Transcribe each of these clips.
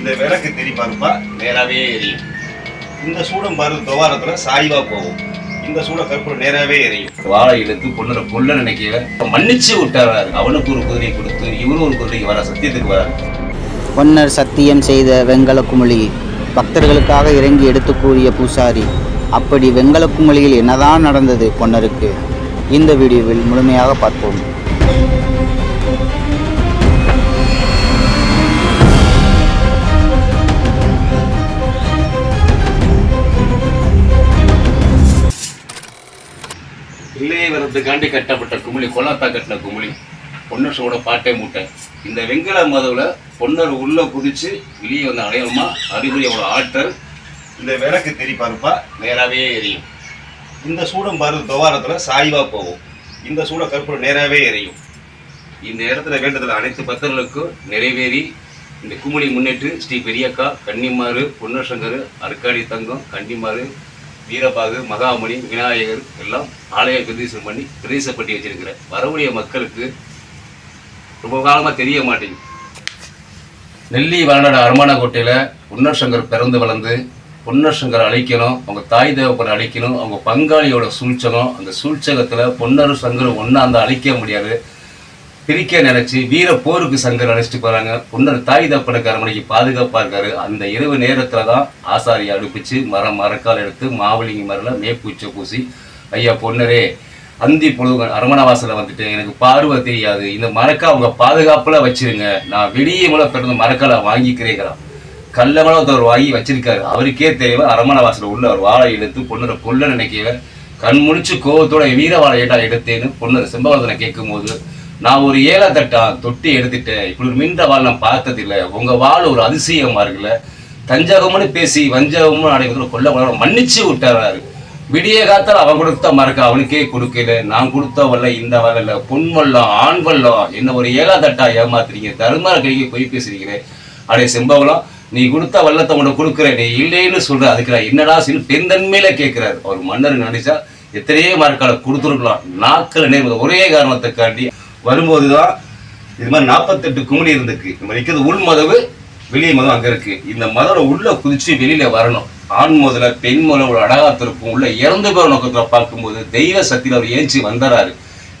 இந்த விளக்கு தெரி பாருப்பா நேராவே எரியும். இந்த சூடம் பாரு துவாரத்தில் சாய்வாக போகும். இந்த சூட கற்பூரம் நேராகவே எரியும். வாழை இழுத்து பொண்ணுற பொண்ணு நினைக்கல மன்னிச்சு விட்டாரு? அவனுக்கு ஒரு குதிரை கொடுத்து இவரும் ஒரு குதிரைக்கு வர சத்தியத்துக்கு வர. பொன்னர் சத்தியம் செய்த வெங்கல குமிழி பக்தர்களுக்காக இறங்கி எடுத்து கூறிய பூசாரி அப்படி வெங்கல குமிழியில் என்னதான் நடந்தது பொன்னருக்கு? இந்த வீடியோவில் முழுமையாக பார்ப்போம். வரதுக்காண்டி கட்டப்பட்ட குமிழி கொலாத்தா கட்டின குமிழி பொன்னரசோட பாட்டை மூட்டை. இந்த வெங்கல மதவில் பொன்னர் உள்ள குதிச்சு வெளியே வந்த அடையாளமா அறிகுறியோட ஆற்றல். இந்த விளக்கு தெரி பாருப்பா நேராவே எரியும். இந்த சூடம் பாரு துவாரத்துல சாய்வா போகும். இந்த சூட கற்பூரம் நேராவே எரியும். இந்த இடத்துல வேண்டதில் அனைத்து பக்தர்களுக்கும் நிறைவேறி இந்த குமிழி முன்னேற்று ஸ்ரீ பெரியக்கா கன்னிமாறு பொன்னசங்கர் அர்க்காடி தங்கம் கன்னிமாறு வீரபாகு மகாமணி விநாயகர் எல்லாம் ஆலய பிரதேசம் பண்ணி பிரதேசப்பட்டி வச்சிருக்கிற வரக்கூடிய மக்களுக்கு ரொம்ப காலமாக தெரிய மாட்டேங்குது. நெல்லி வளநாடு அரமான கோட்டையில் பொன்னசங்கர் பிறந்து வளர்ந்து பொன்னசங்கர் அழிக்கணும் அவங்க தாய் தேவப்பனை அழிக்கணும் அவங்க பங்காளியோட சூழ்ச்சகம் அந்த சூழ்ச்சகத்தில் பொன்னர் சங்கர் ஒன்றா அந்த அழிக்க முடியாது. பிரிக்க நினைச்சு வீர போருக்கு சங்கர் அழைச்சிட்டு போறாங்க. பொன்னர் தாய் தப்பனக்கார மனைக்கு பாதுகாப்பா இருக்காரு. அந்த இரவு நேரத்துல தான் ஆசாரியை அடுப்பிச்சு மரம் மரக்கால் எடுத்து மாவலிங்க மரில் மேப்பூச்சை பூசி ஐயா பொன்னரே அந்தி பொழுது அரமணவாசலை வந்துட்டேன் வந்துட்டு எனக்கு பார்வை தெரியாது. இந்த மரக்கா அவங்க பாதுகாப்புல வச்சிருங்க. நான் வெளியே மூலம் பிறந்த மரக்கால வாங்கிக்கிறேங்கிறான். கல்லமல ஒருத்தவர் வாங்கி வச்சிருக்காரு. அவருக்கே தேவை அரமணவாசல உள்ள ஒரு வாழை எடுத்து பொண்ணரை கொல்ல நினைக்கல கண் முடிச்சு கோவத்தோட வீர வாழை ஏட்டா எடுத்தேன்னு பொண்ணர் செம்பவர்தனை கேட்கும் போது நான் ஒரு ஏழை தட்டான் தொட்டி எடுத்துட்டேன் இப்படி ஒரு மின்ற வாழ் நான் பார்த்ததில்லை. உங்க வாழ் ஒரு அதிசயமா இருக்குல்ல தஞ்சகம்னு பேசி வஞ்சகம்னு அடைவதில் கொல்ல கொள்ள மன்னிச்சு விட்டாரு விடிய காத்தால் அவன் கொடுத்த மறக்க அவனுக்கே கொடுக்கல. நான் கொடுத்த வல்ல இந்த வல்ல பொன் வல்லம் ஆண் வல்லம் என்ன ஒரு ஏழா தட்டா ஏமாத்துறீங்க. தருமார கைக்கு போய் பேசுறீங்களே. அடே செம்பவளம் நீ கொடுத்த வல்லத்தை உனக்கு கொடுக்குற நீ இல்லைன்னு சொல்ற. அதுக்கு என்னடா சொல்லி பெருந்தன்மையில கேட்கிறாரு அவர் மன்னர் நினைச்சா எத்தனையோ மரக்கால கொடுத்துருக்கலாம். நாக்கள் நேர்மது ஒரே காரணத்துக்காண்டி வரும்போது தான் இது மாதிரி நாற்பத்தெட்டு குமிழி இருந்துக்கு நம்ம நிற்கிறது உள் மதவு வெளியே மதம் அங்கே இருக்கு. இந்த மதம் உள்ள குதிச்சு வெளியில வரணும். ஆண் முதல பெண் முதல ஒரு அடகாத்திருக்கும் உள்ள இறந்து போற நோக்கத்தில் பார்க்கும்போது தெய்வ சக்தியில் அவர் ஏஞ்சி வந்தறாரு.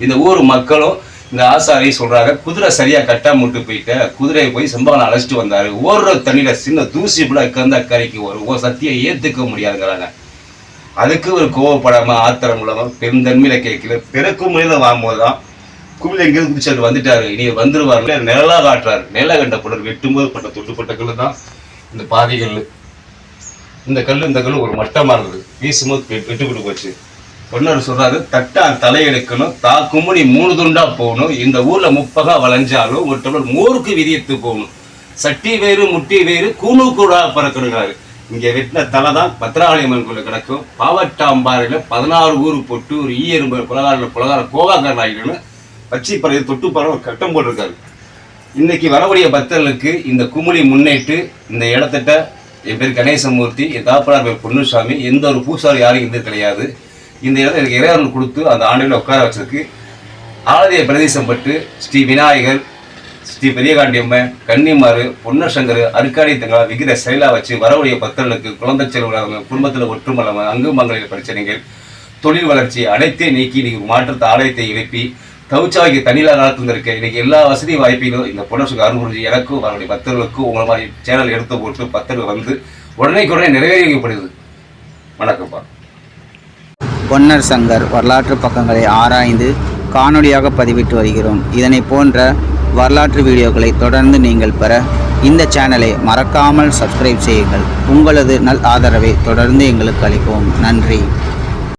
இந்த ஊர் மக்களும் இந்த ஆசாரியை சொல்றாங்க குதிரை சரியா கட்டாம விட்டு போயிட்ட. குதிரையை போய் செம்பவனை அழைச்சிட்டு வந்தாரு. ஓடுற தண்ணியில சின்ன தூசி கூட கந்த கரைக்கு வரும். ஓ சத்தியை ஏத்துக்க முடியாதுங்கிறாங்க. அதுக்கு ஒரு கோவப்படாம ஆத்திரம் இல்லாம பெருந்தன்மையில கேட்கல. பிறக்கும் முறையில வாங்கும்போது தான் குமிழ் எங்கேயும் குடிச்சாரு வந்துட்டாரு. இனி வந்துருவாரு நிழலா காட்டுறாரு. நில கண்ட புலர் வெட்டும்போது பட்ட தொட்டுப்பட்ட கல்லு தான் இந்த பாதைகள் இந்த கல் இந்த கல்லு ஒரு மட்டமாக இருந்தது. வீசும்போது வெட்டுக்கிட்டு போச்சு. பொன்னர் சொல்றாரு தட்டான் தலையெடுக்கணும் தா குமுனி மூணு துண்டா போகணும். இந்த ஊர்ல முப்பகா வளைஞ்சாலும் ஒரு டம்ளர் மோருக்கு விதியத்து போகணும். சட்டி வேறு முட்டி வேறு கூணு கூடா பறக்கணுங்கிறாரு. இங்க வெட்டின தலை தான் பத்திராளியம்மன் கோயில் கிடக்கும். பாவட்டாம்பாறையில பதினாறு ஊர் போட்டு ஒரு ஈயரும்பு புலகாரில் புலகார கோவாக்காரன் ஆகிடணும் வச்சு பறவை தொட்டு பறவை கட்டம் போட்டிருக்காரு. இன்னைக்கு வரக்கூடிய பக்தர்களுக்கு இந்த குமுளி முன்னேட்டு இந்த இடத்திட்ட என் பேர் கணேசமூர்த்தி என் தாப்பனார் பேர் பொன்னுசாமி எந்த ஒரு பூசாரி யாரும் இருந்தது கிடையாது. இந்த இடத்த எனக்கு இறைவன் கொடுத்து அந்த ஆண்டுகளை உட்கார வச்சிருக்கு. ஆலய பிரதேசம் பட்டு ஸ்ரீ விநாயகர் ஸ்ரீ பெரியகாண்டியம்மன் கன்னிமாறு பொன்னசங்கர் அருக்காடி தங்கா விகித செயலா வச்சு வரக்கூடிய பக்தர்களுக்கு குழந்தை செல்வங்க குடும்பத்தில் ஒற்றுமல்லாம அங்கு மங்களிர் பிரச்சனைகள் தொழில் வளர்ச்சி அனைத்தையும் நீக்கி இன்னைக்கு மாற்றத்தை ஆலயத்தை எழுப்பி தவிச்சாய்க்கு தண்ணியில நடத்துந்திருக்க இன்னைக்கு எல்லா வசதி வாய்ப்பிலும் இந்த பொன்னசுக்கு அருள்புரிஞ்சு எனக்கும் அவருடைய பக்தர்களுக்கும் உங்களை மாதிரி சேனல் எடுத்து போட்டு பக்தர்கள் வந்து உடனே உடனே நிறைவேறிக்கப்படுது வணக்கம்ப்பா. பொன்னர் சங்கர் வரலாற்று பக்கங்களை ஆராய்ந்து காணொலியாக பதிவிட்டு வருகிறோம். இதனை போன்ற வரலாற்று வீடியோக்களை தொடர்ந்து நீங்கள் பெற இந்த சேனலை மறக்காமல் சப்ஸ்கிரைப் செய்யுங்கள். உங்களது நல் ஆதரவை தொடர்ந்து எங்களுக்கு அளிக்கவும். நன்றி.